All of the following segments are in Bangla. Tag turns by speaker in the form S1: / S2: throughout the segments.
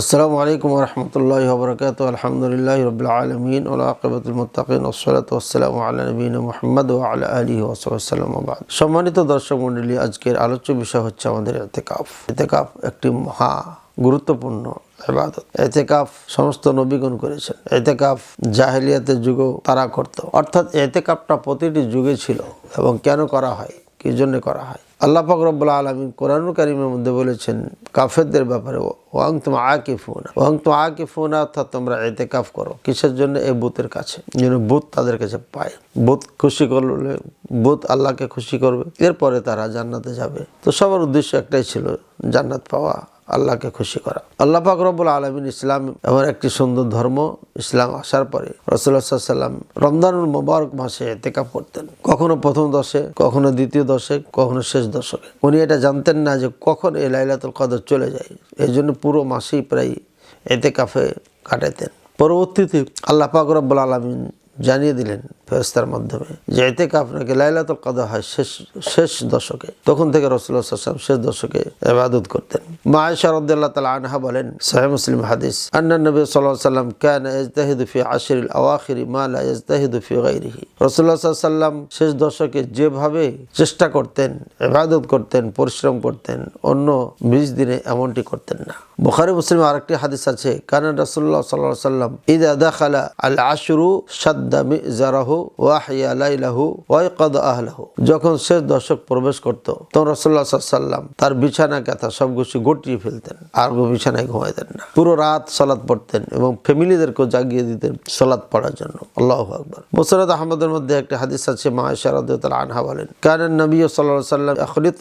S1: আসসালামু আলাইকুম রহমতুল্লাহ বরকাত আলহামদুলিল্লাহ রবিল আলমিন ওলাকবতুলমতাকিন ওসলাত ওসালাম আল্লাহ নবীন মোহাম্মদ ও আল্লাহ আলী ওসালাম আবাদ সম্মানিত দর্শক মণ্ডলী, আজকের আলোচ্য বিষয় হচ্ছে আমাদের এতেকাফ। এতেকাফ একটি মহা গুরুত্বপূর্ণ এবাদত এতেকাফ সমস্ত নবীগণ করেছেন। এতেকাফ জাহেলিয়াতের যুগেও তারা করত। অর্থাৎ এতেকাফটা প্রতিটি যুগে ছিল। এবং কেন করা হয়? কি জন্য করা হয়? আল্লাহ পাক রব্বুল আলমিন কোরআনুল কারিমের মধ্যে বলেছেন, কাফেরদের ব্যাপারে, ওয়াং তোমা আকে ফোনা ওয়াং তোমা আকে ফোনা অর্থাৎ তোমরা এতে কাফ করো। কিসের জন্য? এই বুথের কাছে। যেন বুথ তাদের কাছে পায়। বুথ খুশি করলে বুথ আল্লাহকে খুশি করবে। এরপরে তারা জান্নাতে যাবে। তো সবার উদ্দেশ্য একটাই ছিল জান্নাত পাওয়া। আল্লাহকে খুশি করা। আল্লাহ পাক রব্বুল আলমিন ইসলাম এমন একটি সুন্দর ধর্ম ইসলাম আসার পরে রসুল্লাহ সাল্লাম রমজানুল মোবারক মাসে এতেকাপ করতেন। কখনো প্রথম দশে, কখনো দ্বিতীয় দশে, কখনো শেষ দশকে। উনি এটা জানতেন না যে কখন এই লাইলাতুল কদর চলে যায়। এই জন্য পুরো মাসেই প্রায় এতেকাফে কাটাতেন। পরবর্তীতে আল্লাহ পাক রব্বুল আলমিন জানিয়ে দিলেন ফেরস্তার মাধ্যমে যে এতে আপনাকে লাইলাতুল কাদা হয় শেষ শেষ দশকে। তখন থেকে রসুল্লাহ সাল্লাম শেষ দশকে এবাদত করতেন। মা আয়েশা রাদিয়াল্লাহু তাআলা আনহা বলেন, সহিহ মুসলিম হাদিস, আন্না নবী সাল্লাম কানা ইজতাহিদু ফি আশরিল আওয়াখির মা লা ইজতাহিদু ফি গায়রিহি। রাসূলুল্লাহ সাল্লাল্লাহু আলাইহি সাল্লাম শেষ দশকে যেভাবে চেষ্টা করতেন এবাদত করতেন, পরিশ্রম করতেন, অন্য 20 দিনে এমনটি করতেন না। বুখারী, মুসলিম আরেকটি হাদিস আছে, কানা রাসূলুল্লাহ সাল্লাল্লাহু আলাইহি সাল্লাম ইদা দাখালা আল আশরু শাদ্দা মিজারাহু ওয়াহিয়া লাইলাহু ওয়াইকাদ আহলাহু। যখন শেষ দশক প্রবেশ করত, তখন রাসূলুল্লাহ সাল্লাম তার বিছানা কাঁথা সব কিছু গটিয়ে ফেলতেন, আর বিছানায় ঘুমাইতেন না। পুরো রাত সালাত পড়তেন এবং ফ্যামিলিদেরকেও জাগিয়ে দিতেন সালাত পড়ার জন্য। আল্লাহ আকবর। মুসরাদ আহমদের মধ্যে একটা হাদিস আছে মা শারদাল আনহা বলেন কানান নবী সাল্লাল্লাহু সাল্লাম আখলিত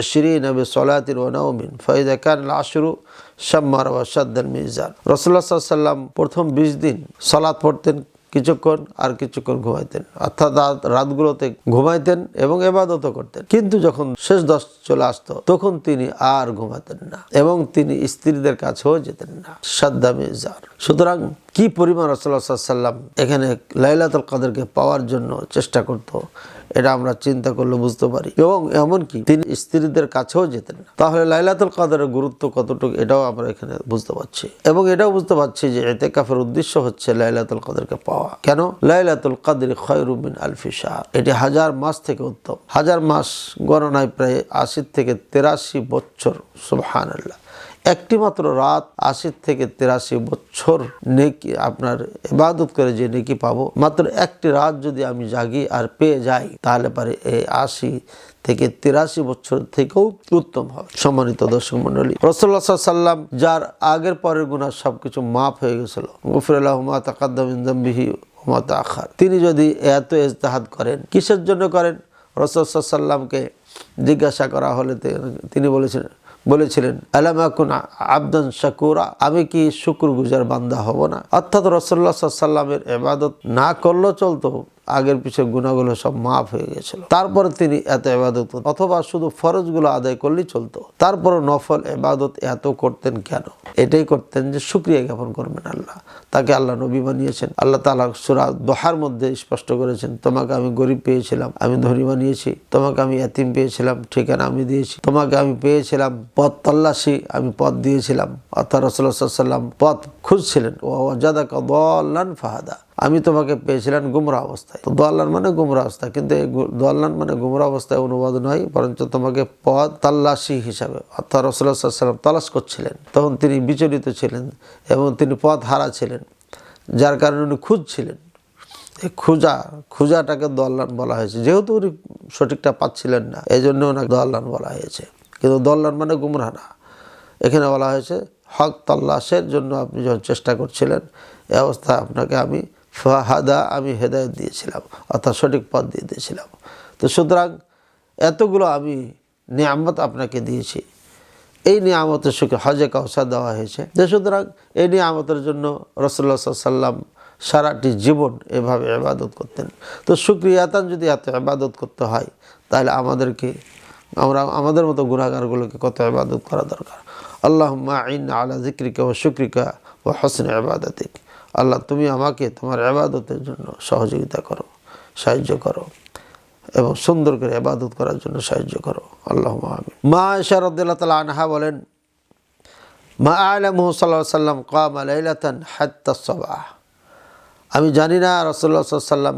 S1: আশরিন বিসলাতিন ওয়া নাওমিন, ফাইদা কান আশরু শাম্মার ওয়া শাদ্দাল মিজান। রাসূলুল্লাহ সাল্লাম প্রথম 20 দিন সালাত পড়তেন, কিছুক্ষণ আর কিছুক্ষণ ঘুমাইতেন। অর্থাৎ রাতগুলোতে ঘুমাইতেন এবং এবাদত করতেন। কিন্তু যখন শেষ দশ চলে আসতো, তখন তিনি আর ঘুমাতেন না এবং তিনি স্ত্রীদের কাছেও যেতেন না। সাদ্দামে যার সুতরাং কি পরিমাণ রসল্লা সাল্লাম এখানে লাইলাতুল কাদেরকে পাওয়ার জন্য চেষ্টা করত এটা আমরা চিন্তা করলে বুঝতে পারি। এবং এমনকি তিনি স্ত্রীদের কাছেও যেতেন না। তাহলে লাইলাতুল কাদেরের গুরুত্ব কতটুকু এটাও আমরা এখানে বুঝতে পারছি। এবং এটাও বুঝতে পারছি যে এতে কাফের উদ্দেশ্য হচ্ছে লাইলাতুল কাদেরকে পাওয়া। কেন? লাইলাতুল কাদের খয়রুমিন আলফি শাহ। এটি হাজার মাস থেকে উত্তম। হাজার মাস গণনায় প্রায় আশি থেকে তেরাশি বছর সুবহান আল্লাহ একটি মাত্র রাত আশি থেকে তেরাশি বছর নেকি আপনার ইবাদত করে যে নেকি পাবো, মাত্র একটি রাত যদি আমি জাগি আর পেয়ে যাই, তাহলে পারে এই আশি থেকে তিরাশি বছর থেকেও উত্তম হবে। সম্মানিত দর্শক মন্ডলী রসল্লা সাল্লাম যার আগের পরের গুণা সবকিছু মাফ হয়ে গেছিল। গফিরুল্লাহমা তাকাদ্দামিহি মতা আখার তিনি যদি এত ইজতেহাদ করেন, কিসের জন্য করেন? রসল সাল্লামকে জিজ্ঞাসা করা হলে তিনি বলেছিলেন বলেছিলেন আলামাকুন আবদান শাকুরা, আমি কি শুক্রগুজার বান্দা হব না? অর্থাৎ রসল্লা সাল্লামের এবাদত না করলেও চলতো। আগের পিছের গুণাগুলো সব মাফ হয়ে গেছিল। তারপরে তিনি এত এবাদত অথবা শুধু ফরজগুলো আদায় করলেই চলতো। তারপরে নফল এবাদত এত করতেন কেন? এটাই করতেন যে সুক্রিয়া জ্ঞাপন করবেন আল্লাহ। তাকে আল্লাহ নবী বানিয়েছেন। আল্লাহ তালা সুরা দোহার মধ্যে স্পষ্ট করেছেন, তোমাকে আমি গরিব পেয়েছিলাম, আমি ধনী বানিয়েছি। তোমাকে আমি এতিম পেয়েছিলাম, ঠিকানা আমি দিয়েছি। তোমাকে আমি পেয়েছিলাম, পথ তল্লাশি আমি পথ দিয়েছিলাম। অর্থাৎ রসল্লা সাল্লাম পথ খুঁজছিলেন। ও জাদা কদান ফাহাদা। আমি তোমাকে পেয়েছিলাম গুমরা অবস্থায়। তো দোয়াল্লান মানে গুমরা অবস্থা, কিন্তু এই দোয়াল্লান মানে গুমরা অবস্থায় অনুবাদ নয়, বরঞ্চ তোমাকে পদ তাল্লাশি হিসাবে, অর্থাৎ রসুল্লাহাম তালাশ করছিলেন। তখন তিনি বিচলিত ছিলেন এবং তিনি পথ হারা ছিলেন, যার কারণে উনি খুঁজছিলেন। এই খুঁজা, খুঁজাটাকে দোয়াল্লান বলা হয়েছে। যেহেতু উনি সঠিকটা পাচ্ছিলেন না এই জন্য ওনাকে দোয়াল্লান বলা হয়েছে। কিন্তু দোয়াল্লান মানে গুমরা না। এখানে বলা হয়েছে, হক তাল্লাশের জন্য আপনি যখন চেষ্টা করছিলেন এ অবস্থায় আপনাকে আমি ফাহাদা, আমি হেদায়ত দিয়েছিলাম, অর্থাৎ সঠিক পথ দিয়ে দিয়েছিলাম। তো সুতরাং এতগুলো আমি নিয়ামত আপনাকে দিয়েছি। এই নিয়ামতের সুখে হজে কাউসা দেওয়া হয়েছে। যে সুতরাং এই নিয়ামতের জন্য রসল্লা সাল্লাম সারাটি জীবন এভাবে আবাদত করতেন। তো সুক্রিয়াতান যদি এত আবাদত করতে হয়, তাহলে আমাদেরকে, আমরা, আমাদের মতো গুণাগারগুলোকে কত আবাদত করা দরকার। আল্লাহ আইন আলা জিক্রিকা ও শুক্রিকা ও হসন আবাদাতিক আল্লাহ, তুমি আমাকে তোমার আবাদতের জন্য সহযোগিতা করো, সাহায্য করো এবং সুন্দর করে আবাদত করার জন্য সাহায্য করো। আল্লাহ আমি মা শারদুল্লাহ তালা আনহা বলেন, মা আলমহ সাল্লাহ সাল্লাম কাম আলাইলাতান হাত্তা সবাহ। আমি জানি না রসল্লা সাল্লাম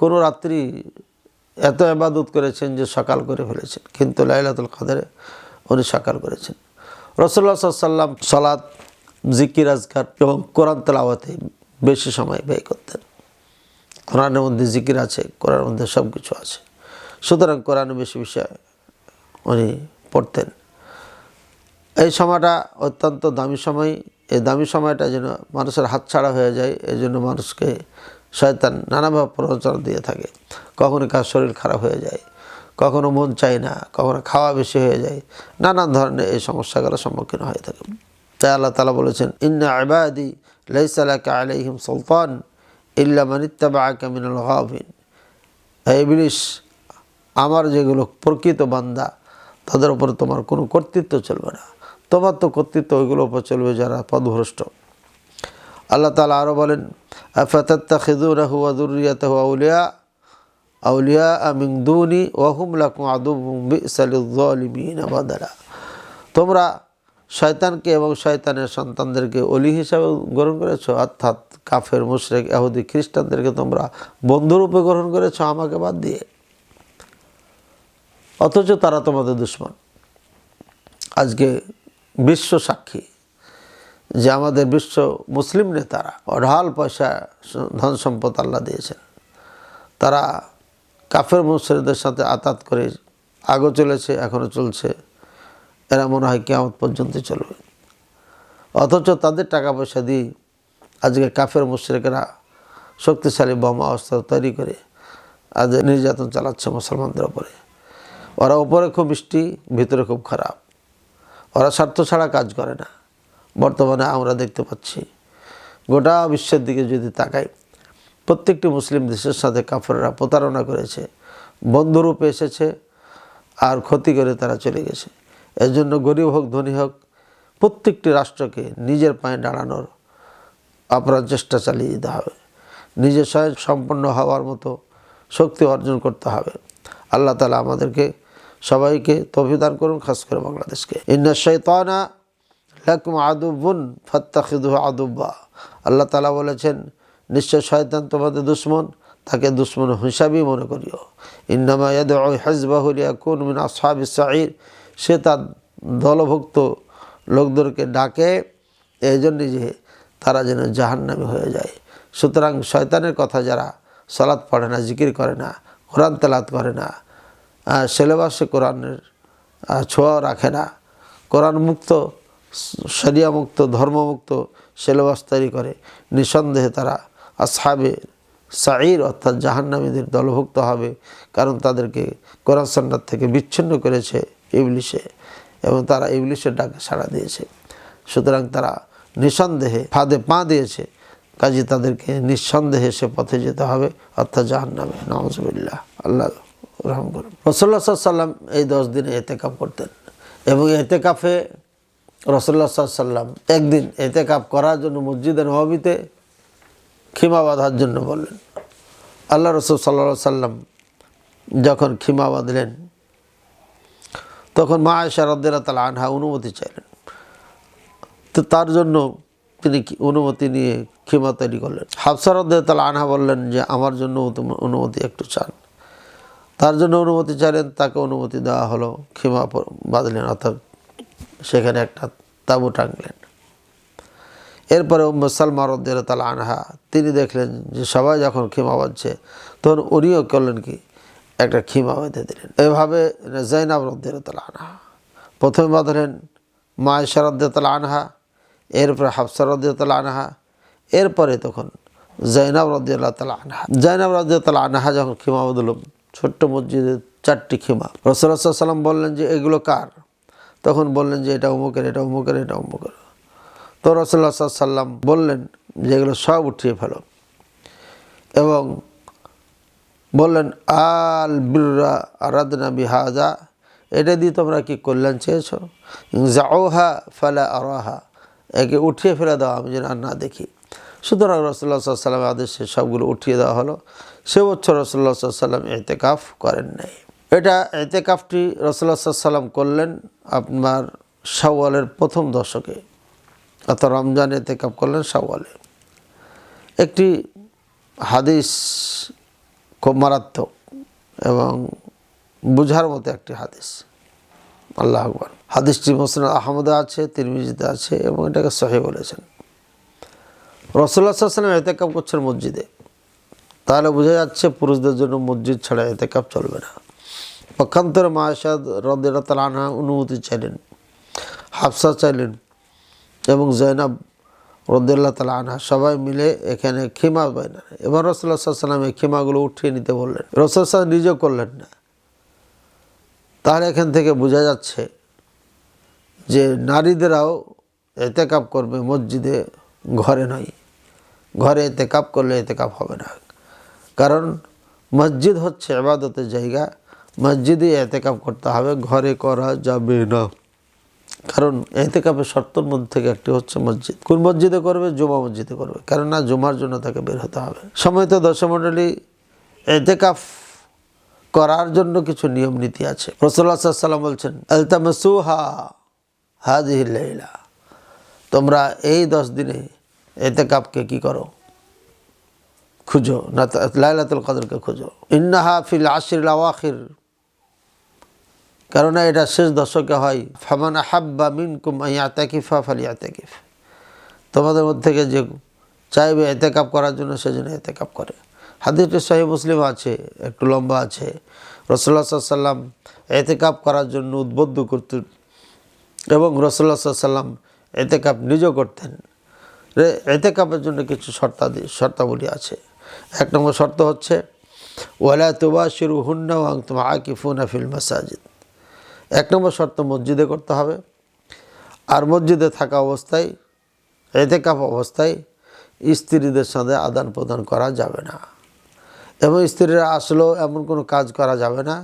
S1: কোনো রাত্রি এত আবাদত করেছেন যে সকাল করে ফেলেছেন, কিন্তু লাইলাতুল কাদরে উনি সকাল করেছেন। রসল্লা সাল্লাম সলাৎ জিকির, আজকার এবং কোরআন তেলাওয়াতে বেশি সময় ব্যয় করতেন। কোরআনের মধ্যে জিকির আছে, কোরআনের মধ্যে সব কিছু আছে। সুতরাং কোরআনে বেশি বিষয় উনি পড়তেন। এই সময়টা অত্যন্ত দামি সময়। এই দামি সময়টা যেন মানুষের হাতছাড়া হয়ে যায়, এই জন্য মানুষকে শয়তান নানাভাবে প্ররোচনা দিয়ে থাকে। কখনো কার শরীর খারাপ হয়ে যায়, কখনো মন চায় না, কখনো খাওয়া বেশি হয়ে যায়, নানান ধরনের এই সমস্যাগুলো সম্মুখীন হয়ে থাকে তাই আল্লাহ তালা বলেছেন, ইন্না আবাদি লাইসালাকা আলাইহিম সুলতান ইল্লা মানিত্তাবা মিনাল গাভিন এই বিলিশ আমার যেগুলো প্রকৃত বান্দা, তাদের উপর তোমার কোনো কর্তৃত্ব চলবে না। তোমার তো কর্তৃত্ব ওইগুলোর উপর চলবে যারা পদভ্রষ্ট। আল্লাহ তালা আরও বলেন আফাত্তা খিদুর হুয়াদুরিয়াত আউলিয়া আউলিয়া আমিংদুনি ওয়াহুম লাকুম আদুবিসালিমিন বাদালা। তোমরা শয়তানকে এবং শয়তানের সন্তানদেরকে অলি হিসাবে গ্রহণ করেছ, অর্থাৎ কাফের, মুশরেক এহুদি খ্রিস্টানদেরকে তোমরা বন্ধুরূপে গ্রহণ করেছ আমাকে বাদ দিয়ে। অথচ তারা তোমাদের দুশ্মন। আজকে বিশ্ব সাক্ষী যে আমাদের বিশ্ব মুসলিম নেতারা অঢাল পয়সা ধন সম্পদ আল্লাহ দিয়েছেন। তারা কাফের মুসলিমদের সাথে আতাত করে আগও চলেছে এখনও চলছে। এরা মনে হয় কেমন পর্যন্ত চলবে। অথচ তাদের টাকা পয়সা দিয়ে আজকে কাফের মুশ্রিকেরা শক্তিশালী বোমা অস্ত্র তৈরি করে আজ নির্যাতন চালাচ্ছে মুসলমানদের ওপরে ওরা ওপরে খুব মিষ্টি, ভিতরে খুব খারাপ। ওরা স্বার্থ ছাড়া কাজ করে না। বর্তমানে আমরা দেখতে পাচ্ছি, গোটা বিশ্বের দিকে যদি তাকাই, প্রত্যেকটি মুসলিম দেশের সাথে কাফেররা প্রতারণা করেছে, বন্ধুরূপে এসেছে, আর ক্ষতি করে তারা চলে গেছে। এর জন্য গরিব হোক, ধনী হোক, প্রত্যেকটি রাষ্ট্রকে নিজের পায়ে দাঁড়ানোর আপনার চেষ্টা চালিয়ে যেতে হবে। নিজের স্বয়ং সম্পন্ন হওয়ার মতো শক্তি অর্জন করতে হবে। আল্লাহ তালা আমাদেরকে সবাইকে তভিদান করুন, খাস করে বাংলাদেশকে। ইন্না শৈতানা লাকুম আদুবুন ফত্তাখিদু আদুব্বা আল্লাহ তালা বলেছেন, নিশ্চয় শয়তান তোমাদের দুশ্মন, তাকে দুশ্মন হিসাবেই মনে করিও। ইন্নামা ইয়াদ হাজবাহুলিয়া কুন মিন আসহাবি সে তার দলভুক্ত লোকদেরকে ডাকে, এই জন্যে যে তারা যেন জাহান্নামী হয়ে যায়। সুতরাং শয়তানের কথা যারা সলাৎ পড়ে না, জিকির করে না, কোরআন তেলাত করে না সিলেবাসে কোরআনের ছোঁয়া রাখে না, কোরআন মুক্ত, শরিয়া মুক্ত ধর্মমুক্ত সিলেবাস তৈরি করে, নিঃসন্দেহে তারা আসহাবে সাঈর, অর্থাৎ জাহান্নামীদের দলভুক্ত হবে, কারণ তাদেরকে কোরআন সন্ন্যার থেকে বিচ্ছিন্ন করেছে। ইবলিশে এবং তারা ইবলিশের ডাকে সাড়া দিয়েছে। সুতরাং তারা নিঃসন্দেহে ফাঁদে পা দিয়েছে। কাজে তাদেরকে নিঃসন্দেহে সে পথে যেতে হবে, অর্থাৎ জাহান্নামে। নওয়াজবিল্লাহ আল্লাহ রহম করুন। রসল্লা সাল্লাম এই দশ দিনে এতেকাপ করতেন এবং এতেকাফে রসল্লা সাল্লাম একদিন এতেকাপ করার জন্য মসজিদের নবাবিতে খিমা বাঁধার জন্য বললেন। আল্লাহ রসুল সাল্লা সাল্লাম যখন খিমা বাঁধলেন তখন মা আয়সা রদ্দাল তালা আনহা অনুমতি চাইলেন। তো তার জন্য তিনি অনুমতি নিয়ে খিমা তৈরি করলেন। হাফসা রদ্দাল তালা আনহা বললেন যে, আমার জন্য অনুমতি একটু চান। তার জন্য অনুমতি চাইলেন, তাকে অনুমতি দেওয়া হলো খিমা বাঁধলেন, অর্থাৎ সেখানে একটা তাবু টাঙলেন এরপরে উম্ম সালমা রদ্দাল তালা আনহা, তিনি দেখলেন যে সবাই যখন খিমা বাঁধছে, তখন উনিও করলেন কি? একটা খিমা বেঁধে দিলেন। এভাবে জৈনাব রদ্দাল আনহা, প্রথমে বাঁধলেন মা ইশা রদ্দাল আনহা, এরপরে হাফসা রদ্দাল আনহা, এরপরে তখন জৈনাব রদ্দাল্লাহ তালা আনহা। জৈনাব রদ্দাল আনহা যখন খিমা বাঁধল ছোট্ট মসজিদে চারটি খিমা রসুল্লাহ সাল্লাম বললেন যে এগুলো কার? তখন বললেন যে এটা অমুকের এটা অমুকের এটা অমুকের তো রসুল্লাহ সাল্লাম বললেন যে এগুলো সব উঠিয়ে ফেলো। এবং বললেন, আল বিররা আরাধনা বিহাজা। এটা দিয়ে তোমরা কি কল্যাণ চেয়েছো? ফেলা আরাহা। একে উঠিয়ে ফেলে দাও, আমি যেন আর না দেখি। সুতরাং রসুল্লাহ সাল্লামের আদেশে সবগুলো উঠিয়ে দেওয়া হলো। সে বছর রসুল্লাহ সাল্লাম এতেকাফ করেন নাই। এটা এতেকাফটি রসুল্লাহ সাল্লাম করলেন আপনার সওয়ালের প্রথম দশকে। অর্থাৎ রমজান এতেকাফ করলেন সাওয়ালে একটি হাদিস খুব মারাত্মক এবং বুঝার মতো একটি হাদিস। আল্লাহ আকবর। হাদিসটি মোসনাদ আহমদে আছে, তিরমিজিতে আছে এবং এটাকে সহি বলেছেন। রসুল্লাহ সাল্লাম এতেকাপ করছেন মসজিদে। তাহলে বোঝা যাচ্ছে পুরুষদের জন্য মসজিদ ছাড়া এতেকাপ চলবে না। পক্ষান্তরে মায়াসাদ রদের তালানা অনুমতি চাইলেন, হাফসা চাইলেন এবং জৈনাব রদুল্লাহ তালা আনহা, সবাই মিলে এখানে খিমা বাইনা এবার রসুল্লাহ সাল্লাম এই খিমাগুলো উঠিয়ে নিতে বললেন। রসুল সাল্লাম নিজেও করলেন না। তাহলে এখান থেকে বোঝা যাচ্ছে যে নারীদেরাও এতে কাপ করবে, মসজিদে ঘরে নয়। ঘরে এতে কাপ করলে এতে কাপ হবে না। কারণ মসজিদ হচ্ছে আবাদতের জায়গা। মসজিদে এতে কাপ করতে হবে, ঘরে করা যাবে না। কারণ এতেকাপের শর্তর মধ্যে থেকে একটি হচ্ছে মসজিদ। কোন মসজিদে করবে? জুমা মসজিদে করবে। কারণ না জুমার জন্য তাকে বের হতে হবে। সময়ত দর্শমণ্ডলী এতেকাফ করার জন্য কিছু নিয়ম নীতি আছে। রসুল্লাহ সাল্লাম বলছেন, আলতামসুহা হাজিহিল্লা তোমরা এই দশ দিনে এতেকাপকে কি করো? খুঁজো। না লাইলাতুল কদরকে খুঁজো। ইন্নাহা ফিল আশির আওয়াখির। কারণ এটা শেষ দশকে হয়। ফামান আহাব্বা মিন কুম ইয়াতাকিফা ফালি ইয়াতাকিফ তোমাদের মধ্যে থেকে যে চাইবে এতেকাপ করার জন্য সেজন্য এতেকাপ করে। হাদিসটি সহি মুসলিম আছে, একটু লম্বা আছে। রসল্লা সাল্লাম এতেকাপ করার জন্য উদ্বুদ্ধ করতেন এবং রসল্লা সাল্লাম এতেকাপ নিজেও করতেন। রে, এতেকাপের জন্য কিছু শর্তাদি, শর্তাবলী আছে। এক নম্বর শর্ত হচ্ছে, ওয়ালা তুবা শিরু হুন্না ওয়াং তোমা আকিফুনা ফিল মাসাজিদ। এক নম্বর শর্ত মসজিদে করতে হবে। আর মসজিদে থাকা অবস্থায় এতেকাপ অবস্থায় স্ত্রীদের সাথে আদান প্রদান করা যাবে না। এবং স্ত্রীরা আসলেও এমন কোনো কাজ করা যাবে না,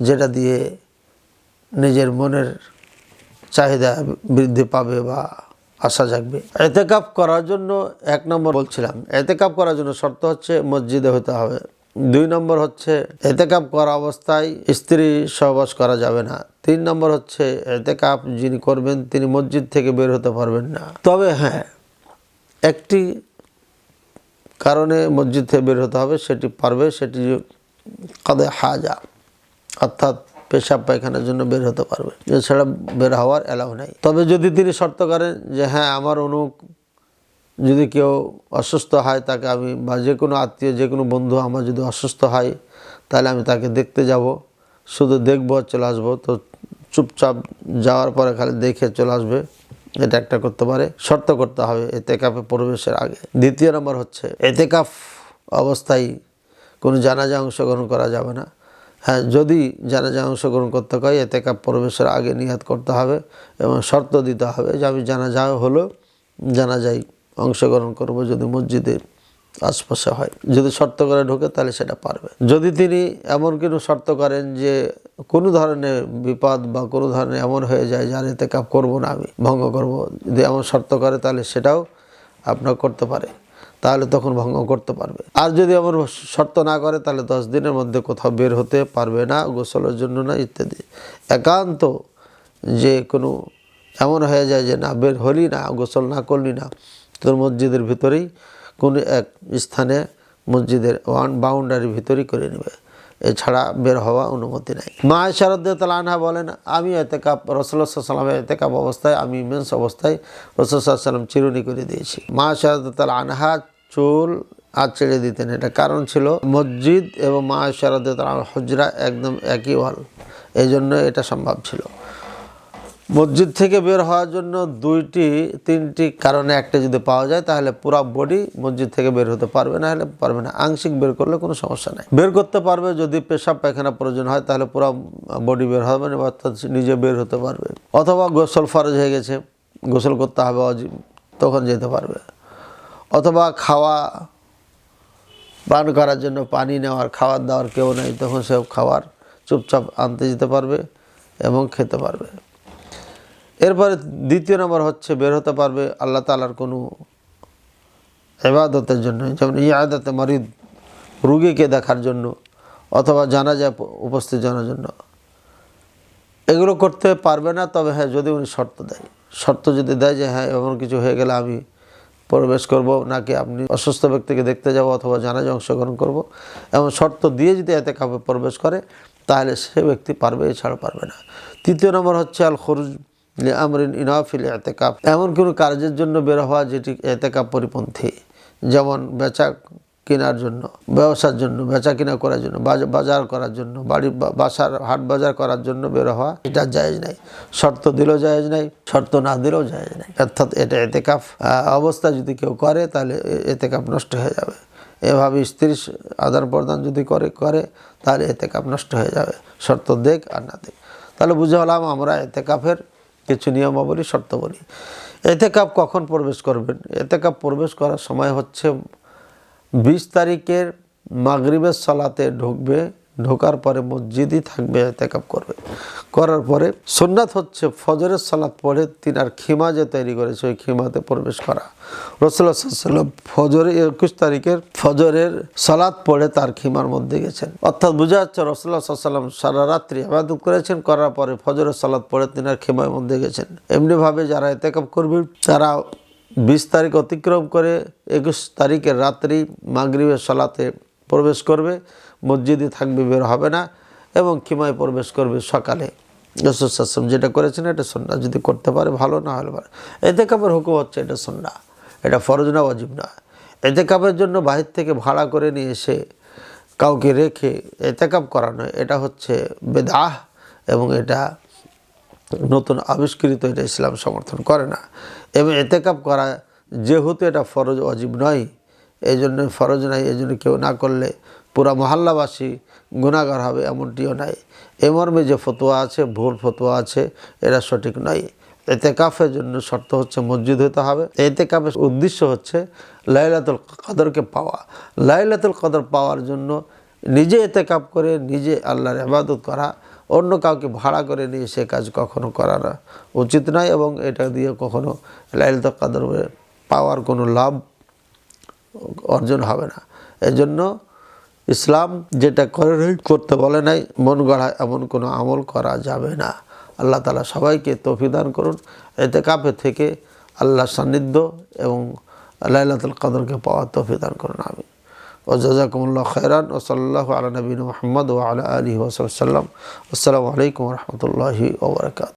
S1: যেটা দিয়ে নিজের মনের চাহিদা বৃদ্ধি পাবে বা আশা জাগবে। এতেকাপ করার জন্য এক নম্বর বলছিলাম, এতেকাপ করার জন্য শর্ত হচ্ছে মসজিদে হতে হবে। দুই নম্বর হচ্ছে এতেকাপ করা অবস্থায় স্ত্রী সহবাস করা যাবে না। তিন নম্বর হচ্ছে এতেকাপ যিনি করবেন, তিনি মসজিদ থেকে বের হতে পারবেন না। তবে হ্যাঁ একটি কারণে মসজিদ থেকে বের হতে হবে, সেটি পারবে, সেটি কাদে হাজা, অর্থাৎ পেশাব পায়খানার জন্য বের হতে পারবে। এছাড়া বের হওয়ার অ্যালাউ নাই। তবে যদি তিনি শর্ত করেন যে হ্যাঁ আমার অনুক যদি কেউ অসুস্থ হয় তাকে আমি বা যে কোনো আত্মীয়, যে কোনো বন্ধু আমার যদি অসুস্থ হয়, তাহলে আমি তাকে দেখতে যাব। শুধু দেখব, চলে আসব। তো চুপচাপ যাওয়ার পরে খালি দেখে চলে আসবে। এটা একটা করতে পারে। শর্ত করতে হবে এতেকাফে প্রবেশের আগে। দ্বিতীয় নম্বর হচ্ছে এতে এতেকাফ অবস্থায় কোনো জানাজা অংশগ্রহণ করা যাবে না। হ্যাঁ যদি জানাজা অংশগ্রহণ করতে হয়, এতেকাফ প্রবেশের আগে নিহাত করতে হবে এবং শর্ত দিতে হবে যে আমি জানাজা হলো, জানাজাই অংশগ্রহণ করব যদি মসজিদের আশপাশে হয়। যদি শর্ত করে ঢোকে তাহলে সেটা পারবে। যদি তিনি এমন কোনো শর্ত করেন যে কোনো ধরনের বিপদ বা কোনো ধরনের এমন হয়ে যায় যার এতে কাপ করব না আমি, ভঙ্গ করব, যদি এমন শর্ত করে তাহলে সেটাও আপনার করতে পারে। তাহলে তখন ভঙ্গ করতে পারবে। আর যদি এমন শর্ত না করে তাহলে দশ দিনের মধ্যে কোথাও বের হতে পারবে না, গোসলের জন্য না, ইত্যাদি। একান্ত যে কোনো এমন হয়ে যায় যে না, বের হলি না, গোসল না করলি না তোর মসজিদের ভিতরেই কোনো এক স্থানে মসজিদের ওয়ান বাউন্ডারির ভিতরেই করে নেবে। এছাড়া বের হওয়া অনুমতি নাই। মা শারদ্দ আনহা বলেন, আমি এতেকাপ রসল্লা সাল্লামের এতেকাপ অবস্থায়, আমি মেন্স অবস্থায় রসুল্লাহ সাল্লাম চিরুনি করে দিয়েছি। মা শারদ্দ আনহা চুল আর ছেড়ে দিতেন। এটা কারণ ছিল মসজিদ এবং মা শারদ্দ হজরা একদম একই ওয়াল। এই জন্য এটা সম্ভব ছিল। মসজিদ থেকে বের হওয়ার জন্য দুইটি, তিনটি কারণে একটা যদি পাওয়া যায়, তাহলে পুরো বডি মসজিদ থেকে বের হতে পারবে না হলে পারবে না। আংশিক বের করলে কোনো সমস্যা নাই। বের করতে পারবে, যদি পেশাব পায়খানা প্রয়োজন হয়, তাহলে পুরো বডি বের হবে না, অর্থাৎ নিজে বের হতে পারবে। অথবা গোসল ফরজ হয়ে গেছে, গোসল করতে হবে অজি তখন যেতে পারবে। অথবা খাওয়া, পান করার জন্য পানি নেওয়ার খাবার দাওয়ার কেউ নেই, তখন সে খাওয়ার চুপচাপ আনতে যেতে পারবে এবং খেতে পারবে। এরপরে দ্বিতীয় নম্বর হচ্ছে বের হতে পারবে আল্লাহ তালার কোনো এবাদতের জন্য। যেমন ইয়াদাতে মরিদ রুগীকে দেখার জন্য অথবা জানা যায় উপস্থিত জানার জন্য। এগুলো করতে পারবে না, তবে হ্যাঁ যদি উনি শর্ত দেয়। শর্ত যদি দেয় যে হ্যাঁ এমন কিছু হয়ে গেলে আমি প্রবেশ করব, নাকি আপনি অসুস্থ ব্যক্তিকে দেখতে যাব অথবা জানাজে অংশগ্রহণ করব। এমন শর্ত দিয়ে যদি এতে কাপে প্রবেশ করে, তাহলে সে ব্যক্তি পারবে এছাড়া পারবে না। তৃতীয় নম্বর হচ্ছে আল খরুজ আমরিন ইনাফিল এতেকাপ এমন কোনো কার্যের জন্য বের হওয়া যেটি এতেকাপ পরিপন্থী, যেমন বেচা কেনার জন্য, ব্যবসার জন্য, বেচা কিনা করার জন্য, বাজ- বাজার করার জন্য, বাড়ির বাসার হাট বাজার করার জন্য বের হওয়া এটা জায়েজ নাই। শর্ত দিলেও জায়েজ নাই, শর্ত না দিলেও জায়েজ নাই। অর্থাৎ এটা এতেকাফ অবস্থা যদি কেউ করে, তাহলে এ- এতেকাফ নষ্ট হয়ে যাবে। এভাবে স্ত্রীর আদান প্রদান যদি করে করে, তাহলে এতেকাফ নষ্ট হয়ে যাবে। শর্ত দেখ আর না দেখ। তাহলে বুঝে হলাম আমরা এতেকাফের কিছু নিয়মাবলী, শর্তাবলী। এতে কাপ কখন প্রবেশ করবেন? এতে কাপ প্রবেশ করার সময় হচ্ছে বিশ তারিখের মাগরিবের সালাতে ঢুকবে ঢোকার পরে মসজিদই থাকবে, এতেকাপ করবে। করার পরে সুন্নাত হচ্ছে ফজরের সালাত পড়ে তিনার খিমা যে তৈরি করেছে, ওই খিমাতে প্রবেশ করা। রসুল্লাহ ফজরে একুশ তারিখের ফজরের সালাত পড়ে তার খিমার মধ্যে গেছেন। অর্থাৎ বোঝা যাচ্ছে রসুল্লাহ সাল্লাম সারা রাত্রি আবাদত করেছেন, করার পরে ফজরের সালাত পড়ে তিনার খিমার মধ্যে গেছেন। এমনিভাবে যারা এতেকাপ করবে, তারা বিশ তারিখ অতিক্রম করে একুশ তারিখের রাত্রি মাগরিবের সালাতে প্রবেশ করবে। মসজিদে থাকবে, বের হবে না এবং খিমায় প্রবেশ করবে সকালে। রসুলাম যেটা করেছেন এটা সন্না যদি করতে পারে ভালো, না হলে পারে। এতে কাপের হুকুম হচ্ছে এটা সন্না এটা ফরজ না অজীব না। এতে কাপের জন্য বাহির থেকে ভাড়া করে নিয়ে এসে কাউকে রেখে এতেকাপ করানো এটা হচ্ছে বেদাহ এবং এটা নতুন আবিষ্কৃত, এটা ইসলাম সমর্থন করে না। এবং এতেকাপ করা যেহেতু এটা ফরজ অজীব নয় এই জন্য ফরজ নাই এই জন্য কেউ না করলে পুরা মহল্লাবাসী গুণাগার হবে এমনটিও নাই। এ মর্মে যে ফতোয়া আছে, ভুল ফতোয়া আছে এটা সঠিক নয়। এতেকাফের জন্য শর্ত হচ্ছে মসজিদ হতে হবে। এতেকাফের উদ্দেশ্য হচ্ছে লাইলাতুল কদরকে পাওয়া। লাইলাতুল কদর পাওয়ার জন্য নিজে এতেকাপ করে, নিজে আল্লাহর ইবাদত করা, অন্য কাউকে ভাড়া করে নিয়ে সে কাজ কখনো করা না। উচিত নয় এবং এটা দিয়ে কখনো লাইলাতুল কদর পাওয়ার কোনো লাভ অর্জন হবে না। এজন্য ইসলাম যেটা করে করতে বলে নাই, মন গড়া এমন কোনো আমল করা যাবে না। আল্লাহ তালা সবাইকে তৌফিদান করুন। এতে কাপে থেকে আল্লাহ সান্নিধ্য এবং লাইলাতুল কদরকে পাওয়ার তৌফিদান করুন আমি ও জাজাকুমুল্লাহ খৈরান ও সাল্লাহ আলা নবীন মোহাম্মদ ও আলা আলী ওসাল্লাম আসসালামু আলাইকুম রহমতুল্লাহি ওবরাকাত